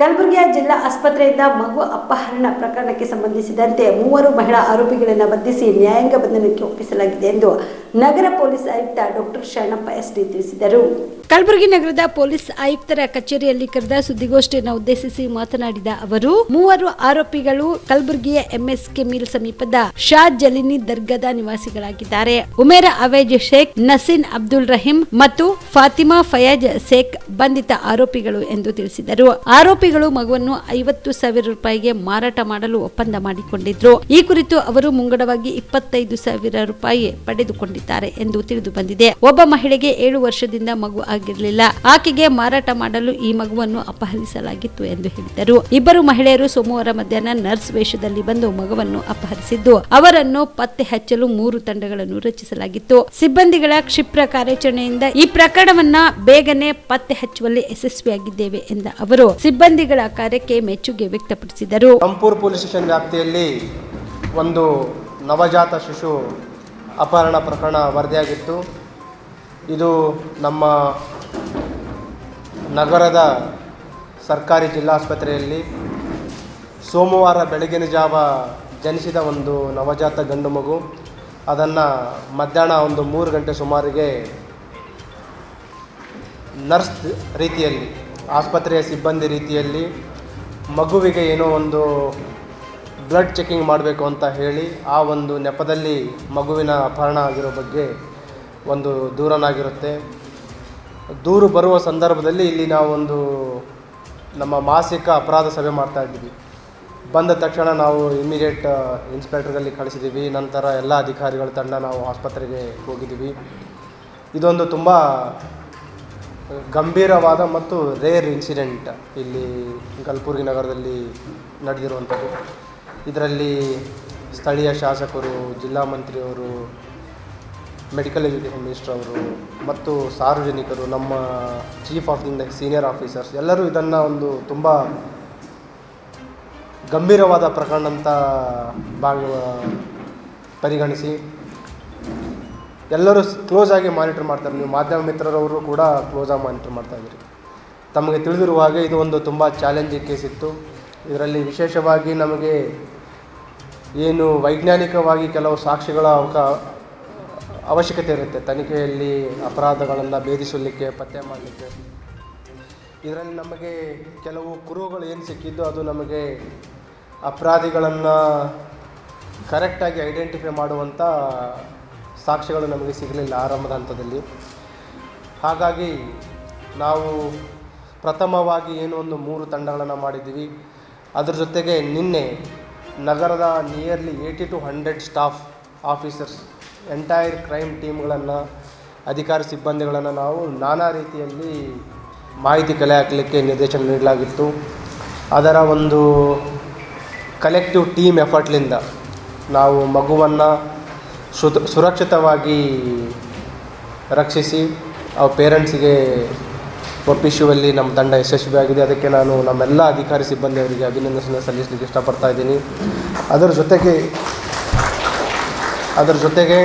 ಕಲಬುರಗಿಯ ಜಿಲ್ಲಾ ಆಸ್ಪತ್ರೆಯಿಂದ ಮಗು ಅಪಹರಣ ಪ್ರಕರಣಕ್ಕೆ ಸಂಬಂಧಿಸಿದಂತೆ ಮೂವರು ಮಹಿಳಾ ಆರೋಪಿಗಳನ್ನು ಬಂಧಿಸಿ ನ್ಯಾಯಾಂಗ ಬಂಧನಕ್ಕೆ ಒಪ್ಪಿಸಲಾಗಿದೆ ಎಂದು ನಗರ ಪೊಲೀಸ್ ಆಯುಕ್ತ ಡಾಕ್ಟರ್ ಶರಣಪ್ಪ ಎಸ್ಡಿ ತಿಳಿಸಿದರು. ಕಲಬುರಗಿ ನಗರದ ಪೊಲೀಸ್ ಆಯುಕ್ತರ ಕಚೇರಿಯಲ್ಲಿ ಕರೆದ ಸುದ್ದಿಗೋಷ್ಠಿಯನ್ನು ಉದ್ದೇಶಿಸಿ ಮಾತನಾಡಿದ ಅವರು, ಮೂವರು ಆರೋಪಿಗಳು ಕಲಬುರಗಿಯ ಎಂಎಸ್ಕೆ ಮಿಲ್ ಸಮೀಪದ ಶಾ ಜಲಿನಿ ದರ್ಗಾದ ನಿವಾಸಿಗಳಾಗಿದ್ದಾರೆ. ಉಮೇರ ಅವೇಜ್ ಶೇಖ್, ನಸೀನ್ ಅಬ್ದುಲ್ ರಹೀಂ ಮತ್ತು ಫಾತಿಮಾ ಫಯಾಜ್ ಶೇಖ್ ಬಂಧಿತ ಆರೋಪಿಗಳು ಎಂದು ತಿಳಿಸಿದರು. ಆರೋಪಿಗಳು ಮಗುವನ್ನು ಐವತ್ತು ಸಾವಿರ ರೂಪಾಯಿಗೆ ಮಾರಾಟ ಮಾಡಲು ಒಪ್ಪಂದ ಮಾಡಿಕೊಂಡಿದ್ರು. ಈ ಕುರಿತು ಅವರು ಮುಂಗಡವಾಗಿ ಇಪ್ಪತ್ತೈದು ಸಾವಿರ ರೂಪಾಯಿ ಪಡೆದುಕೊಂಡಿದ್ದಾರೆ ಎಂದು ತಿಳಿದು ಬಂದಿದೆ. ಒಬ್ಬ ಮಹಿಳೆಗೆ ಏಳು ವರ್ಷದಿಂದ ಮಗು ಆಗಿರಲಿಲ್ಲ. ಆಕೆಗೆ ಮಾರಾಟ ಮಾಡಲು ಈ ಮಗುವನ್ನು ಅಪಹರಿಸಲಾಗಿತ್ತು ಎಂದು ಹೇಳಿದರು. ಇಬ್ಬರು ಮಹಿಳೆಯರು ಸೋಮವಾರ ಮಧ್ಯಾಹ್ನ ನರ್ಸ್ ವೇಷದಲ್ಲಿ ಬಂದು ಮಗುವನ್ನು ಅಪಹರಿಸಿದ್ದು, ಅವರನ್ನು ಪತ್ತೆ ಹಚ್ಚಲು ಮೂರು ತಂಡಗಳನ್ನು ರಚಿಸಲಾಗಿತ್ತು. ಸಿಬ್ಬಂದಿಗಳ ಕ್ಷಿಪ್ರ ಕಾರ್ಯಾಚರಣೆಯಿಂದ ಈ ಪ್ರಕರಣವನ್ನ ಬೇಗನೆ ಪತ್ತೆ ಹಚ್ಚುವಲ್ಲಿ ಯಶಸ್ವಿಯಾಗಿದ್ದೇವೆ ಎಂದ ಅವರು. ಸಿಬ್ಬಂದಿಗಳ ಕಾರ್ಯಕ್ಕೆ ಮೆಚ್ಚುಗೆ ವ್ಯಕ್ತಪಡಿಸಿದರು. ಕಂಪೂರ್ ಪೊಲೀಸ್ ಸ್ಟೇಷನ್ ವ್ಯಾಪ್ತಿಯಲ್ಲಿ ಒಂದು ನವಜಾತ ಶಿಶು ಅಪಹರಣ ಪ್ರಕರಣ ವರದಿಯಾಗಿತ್ತು. ಇದು ನಮ್ಮ ನಗರದ ಸರ್ಕಾರಿ ಜಿಲ್ಲಾಸ್ಪತ್ರೆಯಲ್ಲಿ ಸೋಮವಾರ ಬೆಳಗಿನ ಜಾವ ಜನಿಸಿದ ಒಂದು ನವಜಾತ ಗಂಡು ಮಗು. ಅದನ್ನು ಮಧ್ಯಾಹ್ನ ಒಂದು ಮೂರು ಗಂಟೆ ಸುಮಾರಿಗೆ ನರ್ಸ್ ರೀತಿಯಲ್ಲಿ ಆಸ್ಪತ್ರೆಯ ಸಿಬ್ಬಂದಿ ರೀತಿಯಲ್ಲಿ ಮಗುವಿಗೆ ಏನೋ ಒಂದು ಬ್ಲಡ್ ಚೆಕಿಂಗ್ ಮಾಡಬೇಕು ಅಂತ ಹೇಳಿ ಆ ಒಂದು ನೆಪದಲ್ಲಿ ಮಗುವಿನ ಅಪಹರಣ ಆಗಿರೋ ಬಗ್ಗೆ ಒಂದು ದೂರನಾಗಿರುತ್ತೆ. ದೂರು ಬರುವ ಸಂದರ್ಭದಲ್ಲಿ ಇಲ್ಲಿ ನಾವೊಂದು ನಮ್ಮ ಮಾಸಿಕ ಅಪರಾಧ ಸಭೆ ಮಾಡ್ತಾ ಇದ್ದೀವಿ. ಬಂದ ತಕ್ಷಣ ನಾವು ಇಮಿಡಿಯೇಟ್ ಇನ್ಸ್ಪೆಕ್ಟರ್ಗಲ್ಲಿ ಕಳಿಸಿದ್ದೀವಿ. ನಂತರ ಎಲ್ಲ ಅಧಿಕಾರಿಗಳ ತಂಡ ನಾವು ಆಸ್ಪತ್ರೆಗೆ ಹೋಗಿದ್ದೀವಿ. ಇದೊಂದು ತುಂಬ ಗಂಭೀರವಾದ ಮತ್ತು ರೇರ್ ಇನ್ಸಿಡೆಂಟ್ ಇಲ್ಲಿ ಕಲಬುರ್ಗಿ ನಗರದಲ್ಲಿ ನಡೆದಿರುವಂಥದ್ದು. ಇದರಲ್ಲಿ ಸ್ಥಳೀಯ ಶಾಸಕರು, ಜಿಲ್ಲಾ ಮಂತ್ರಿಯವರು ಮೆಡಿಕಲ್ ಎಜುಕೇಷನ್ ಮಿನಿಸ್ಟರ್ ಅವರು ಮತ್ತು ಸಾರ್ವಜನಿಕರು, ನಮ್ಮ chief of the senior officers ಎಲ್ಲರೂ ಇದನ್ನು ಒಂದು ತುಂಬ ಗಂಭೀರವಾದ ಪ್ರಕರಣ ಅಂತ ಭಾಗ ಪರಿಗಣಿಸಿ ಎಲ್ಲರೂ ಕ್ಲೋಸ್ ಆಗಿ ಮಾನಿಟರ್ ಮಾಡ್ತಾರೆ. ನೀವು ಮಾಧ್ಯಮ ಮಿತ್ರರವರು ಕೂಡ ಕ್ಲೋಸ್ ಆಗಿ ಮಾನಿಟರ್ ಮಾಡ್ತಾ ಇದ್ದೀರಿ. ತಮಗೆ ತಿಳಿದಿರುವ ಹಾಗೆ ಇದು ಒಂದು ತುಂಬ ಚಾಲೆಂಜಿಂಗ್ ಕೇಸ್ ಇತ್ತು. ಇದರಲ್ಲಿ ವಿಶೇಷವಾಗಿ ನಮಗೆ ಏನು ವೈಜ್ಞಾನಿಕವಾಗಿ ಕೆಲವು ಸಾಕ್ಷಿಗಳ ಅವಕ, ಅವಶ್ಯಕತೆ ಇರುತ್ತೆ. ತನಿಖೆಯಲ್ಲಿ ಅಪರಾಧಗಳನ್ನು ಭೇದಿಸಲಿಕ್ಕೆ, ಪತ್ತೆ ಮಾಡಲಿಕ್ಕೆ. ಇದರಲ್ಲಿ ನಮಗೆ ಕೆಲವು ಕುರುಹುಗಳು ಏನು ಸಿಕ್ಕಿದ್ದು ಅದು ನಮಗೆ ಅಪರಾಧಿಗಳನ್ನು ಕರೆಕ್ಟಾಗಿ ಐಡೆಂಟಿಫೈ ಮಾಡುವಂಥ ಸಾಕ್ಷ್ಯಗಳು ನಮಗೆ ಸಿಗಲಿಲ್ಲ ಆರಂಭದ ಹಂತದಲ್ಲಿ. ಹಾಗಾಗಿ ನಾವು ಪ್ರಥಮವಾಗಿ ಏನು ಒಂದು ಮೂರು ತಂಡಗಳನ್ನು ಮಾಡಿದ್ದೀವಿ. ಅದರ ಜೊತೆಗೆ ನಿನ್ನೆ ನಗರದ nearly eighty to hundred staff officers entire crime ಟೀಮ್ಗಳನ್ನು ಅಧಿಕಾರಿ ಸಿಬ್ಬಂದಿಗಳನ್ನು ನಾವು ನಾನಾ ರೀತಿಯಲ್ಲಿ ಮಾಹಿತಿ ಕಲೆ ಹಾಕಲಿಕ್ಕೆ ನಿರ್ದೇಶನ ನೀಡಲಾಗಿತ್ತು. ಅದರ ಒಂದು ಕಲೆಕ್ಟಿವ್ ಟೀಮ್ ಎಫರ್ಟ್ಲಿಂದ ನಾವು ಮಗುವನ್ನು ಸುರಕ್ಷಿತವಾಗಿ ರಕ್ಷಿಸಿ ಅವ್ರ ಪೇರೆಂಟ್ಸಿಗೆ ಒಪ್ಪಿಸುವಲ್ಲಿ ನಮ್ಮ ತಂಡ ಯಶಸ್ವಿಯಾಗಿದೆ ಅದಕ್ಕೆ ನಾನು ನಮ್ಮೆಲ್ಲ ಅಧಿಕಾರಿ ಸಿಬ್ಬಂದಿಯವರಿಗೆ ಅಭಿನಂದನೆ ಸಲ್ಲಿಸಲಿಕ್ಕೆ ಇಷ್ಟಪಡ್ತಾ ಇದ್ದೀನಿ. ಅದರ ಜೊತೆಗೆ ಅದರ ಜೊತೆಗೆ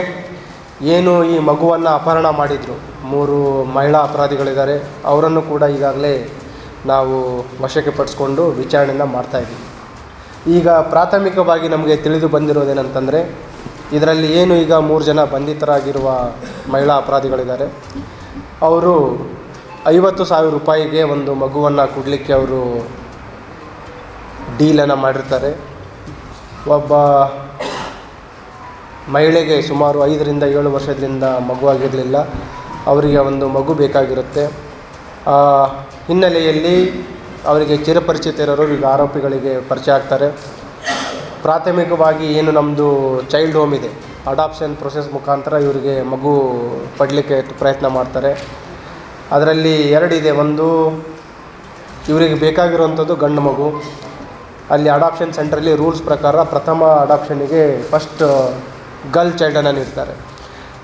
ಏನು ಈ ಮಗುವನ್ನು ಅಪಹರಣ ಮಾಡಿದರು, ಮೂರು ಮಹಿಳಾ ಅಪರಾಧಿಗಳಿದ್ದಾರೆ. ಅವರನ್ನು ಕೂಡ ಈಗಾಗಲೇ ನಾವು ವಶಕ್ಕೆ ಪಡಿಸ್ಕೊಂಡು ವಿಚಾರಣೆಯನ್ನು ಮಾಡ್ತಾಯಿದ್ದೀವಿ ಈಗ ಪ್ರಾಥಮಿಕವಾಗಿ ನಮಗೆ ತಿಳಿದು ಬಂದಿರೋದೇನಂತಂದರೆ ಇದರಲ್ಲಿ ಏನು ಈಗ ಮೂರು ಜನ ಬಂಧಿತರಾಗಿರುವ ಮಹಿಳಾ ಅಪರಾಧಿಗಳಿದ್ದಾರೆ. ಅವರು ಐವತ್ತು ಸಾವಿರ ರೂಪಾಯಿಗೆ ಒಂದು ಮಗುವನ್ನು ಕೊಡಲಿಕ್ಕೆ ಅವರು ಡೀಲನ್ನು ಮಾಡಿರ್ತಾರೆ. ಒಬ್ಬ ಮಹಿಳೆಗೆ ಸುಮಾರು ಐದರಿಂದ ಏಳು ವರ್ಷದಿಂದ ಮಗುವಾಗಿರಲಿಲ್ಲ ಅವರಿಗೆ ಒಂದು ಮಗು ಬೇಕಾಗಿರುತ್ತೆ. ಆ ಹಿನ್ನೆಲೆಯಲ್ಲಿ ಅವರಿಗೆ ಚಿರಪರಿಚಿತರರು ಈಗ ಆರೋಪಿಗಳಿಗೆ ಪರಿಚಯ ಆಗ್ತಾರೆ. ಪ್ರಾಥಮಿಕವಾಗಿ ಏನು ನಮ್ಮದು ಚೈಲ್ಡ್ ಹೋಮ್ ಇದೆ. ಅಡಾಪ್ಷನ್ ಪ್ರೊಸೆಸ್ ಮುಖಾಂತರ ಇವರಿಗೆ ಮಗು ಪಡಲಿಕ್ಕೆ ಪ್ರಯತ್ನ ಮಾಡ್ತಾರೆ. ಅದರಲ್ಲಿ ಎರಡಿದೆ ಒಂದು, ಇವರಿಗೆ ಬೇಕಾಗಿರುವಂಥದ್ದು ಗಂಡು ಮಗು. ಅಲ್ಲಿ ಅಡಾಪ್ಷನ್ ಸೆಂಟ್ರಲ್ಲಿ ರೂಲ್ಸ್ ಪ್ರಕಾರ ಪ್ರಥಮ ಅಡಾಪ್ಷನಿಗೆ ಫಸ್ಟ್ ಗರ್ಲ್ ಚೈಲ್ಡನ್ನು ನೀಡ್ತಾರೆ.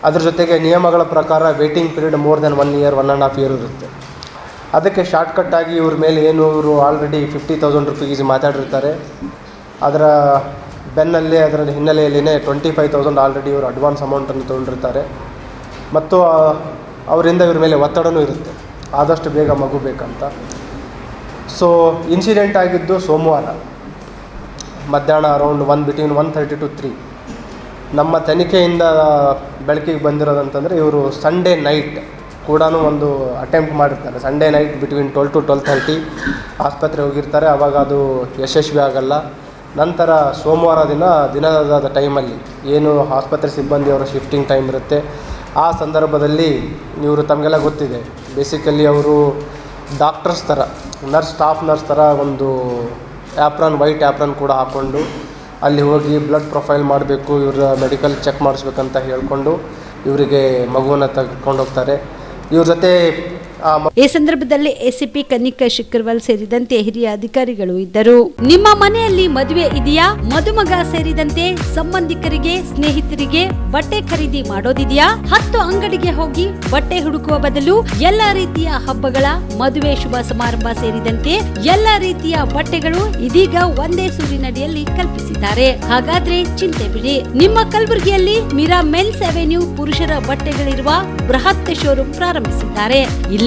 ಅದ್ರ ಜೊತೆಗೆ ನಿಯಮಗಳ ಪ್ರಕಾರ waiting period more than one year one and half year ಇರುತ್ತೆ. ಅದಕ್ಕೆ ಶಾರ್ಟ್ಕಟ್ಟಾಗಿ ಇವ್ರ ಮೇಲೆ ಏನು ಇವರು ಆಲ್ರೆಡಿ ಫಿಫ್ಟಿ ತೌಸಂಡ್ ರುಪೀಸ್ ಮಾತಾಡಿರ್ತಾರೆ. ಅದರ ಬೆನ್ನಲ್ಲೇ ಅದರ ಹಿನ್ನೆಲೆಯಲ್ಲಿನೇ ಟ್ವೆಂಟಿ ಫೈವ್ ತೌಸಂಡ್ ಆಲ್ರೆಡಿ ಇವರು ಅಡ್ವಾನ್ಸ್ ಅಮೌಂಟನ್ನು ತೊಗೊಂಡಿರ್ತಾರೆ. ಮತ್ತು ಅವರಿಂದ ಇವ್ರ ಮೇಲೆ ಒತ್ತಡವೂ ಇರುತ್ತೆ. ಆದಷ್ಟು ಬೇಗ ಮಗು ಬೇಕಂತ. ಸೊ ಇನ್ಸಿಡೆಂಟ್ ಆಗಿದ್ದು ಸೋಮವಾರ. ಮಧ್ಯಾಹ್ನ around one between one thirty to three ನಮ್ಮ ತನಿಖೆಯಿಂದ ಬೆಳಕಿಗೆ ಬಂದಿರೋದಂತಂದರೆ ಇವರು ಸಂಡೇ ನೈಟ್ ಕೂಡ ಒಂದು ಅಟೆಂಪ್ಟ್ ಮಾಡಿರ್ತಾರೆ. Sunday night between twelve to twelve thirty ಆಸ್ಪತ್ರೆ ಹೋಗಿರ್ತಾರೆ. ಆವಾಗ ಅದು ಯಶಸ್ವಿ ಆಗಲ್ಲ. ನಂತರ ಸೋಮವಾರ ದಿನ ದಿನದಾದ ಟೈಮಲ್ಲಿ ಏನು ಆಸ್ಪತ್ರೆ ಸಿಬ್ಬಂದಿಯವರ ಶಿಫ್ಟಿಂಗ್ ಟೈಮ್ ಇರುತ್ತೆ, ಆ ಸಂದರ್ಭದಲ್ಲಿ ಇವರು ತಮಗೆಲ್ಲ ಗೊತ್ತಿದೆ. ಬೇಸಿಕಲಿ ಅವರು ಡಾಕ್ಟರ್ಸ್ ಥರ ನರ್ಸ್ ಸ್ಟಾಫ್ ನರ್ಸ್ ಥರ ಒಂದು ಆ್ಯಪ್ರನ್ ವೈಟ್ ಆ್ಯಪ್ರನ್ ಕೂಡ ಹಾಕ್ಕೊಂಡು ಅಲ್ಲಿ ಹೋಗಿ ಬ್ಲಡ್ ಪ್ರೊಫೈಲ್ ಮಾಡಬೇಕು, ಇವರ ಮೆಡಿಕಲ್ ಚೆಕ್ ಮಾಡಿಸ್ಬೇಕಂತ ಹೇಳಿಕೊಂಡು ಇವರಿಗೆ ಮಗುವನ್ನು ತೆಗೆದುಕೊಂಡು ಹೋಗ್ತಾರೆ. ಇವ್ರ ಜೊತೆ ಈ ಸಂದರ್ಭದಲ್ಲಿ ಎಸಿಪಿ ಕನಿಕಾ ಶಿಖರ್ವಾಲ್ ಸೇರಿದಂತೆ ಹಿರಿಯ ಅಧಿಕಾರಿಗಳು ಇದ್ದರು. ನಿಮ್ಮ ಮನೆಯಲ್ಲಿ ಮದುವೆ ಇದೆಯಾ? ಮದುಮಗ ಸೇರಿದಂತೆ ಸಂಬಂಧಿಕರಿಗೆ, ಸ್ನೇಹಿತರಿಗೆ ಬಟ್ಟೆ ಖರೀದಿ ಮಾಡೋದಿದೆಯಾ? ಹತ್ತು ಅಂಗಡಿಗೆ ಹೋಗಿ ಬಟ್ಟೆ ಹುಡುಕುವ ಬದಲು ಎಲ್ಲ ರೀತಿಯ ಹಬ್ಬಗಳ ಮದುವೆ ಶುಭ ಸಮಾರಂಭ ಸೇರಿದಂತೆ ಎಲ್ಲ ರೀತಿಯ ಬಟ್ಟೆಗಳು ಇದೀಗ ಒಂದೇ ಸೂರಿನಡಿಯಲ್ಲಿ ಕಲ್ಪಿಸಿದ್ದಾರೆ. ಹಾಗಾದ್ರೆ ಚಿಂತೆ ಬಿಡಿ. ನಿಮ್ಮ ಕಲಬುರಗಿಯಲ್ಲಿ ಮೀರಾ ಮೆನ್ಸ್ ಅವೆನ್ಯೂ ಪುರುಷರ ಬಟ್ಟೆಗಳಿರುವ ಬೃಹತ್ ಶೋರೂಮ್ ಪ್ರಾರಂಭಿಸಿದ್ದಾರೆ. ಇಲ್ಲಿ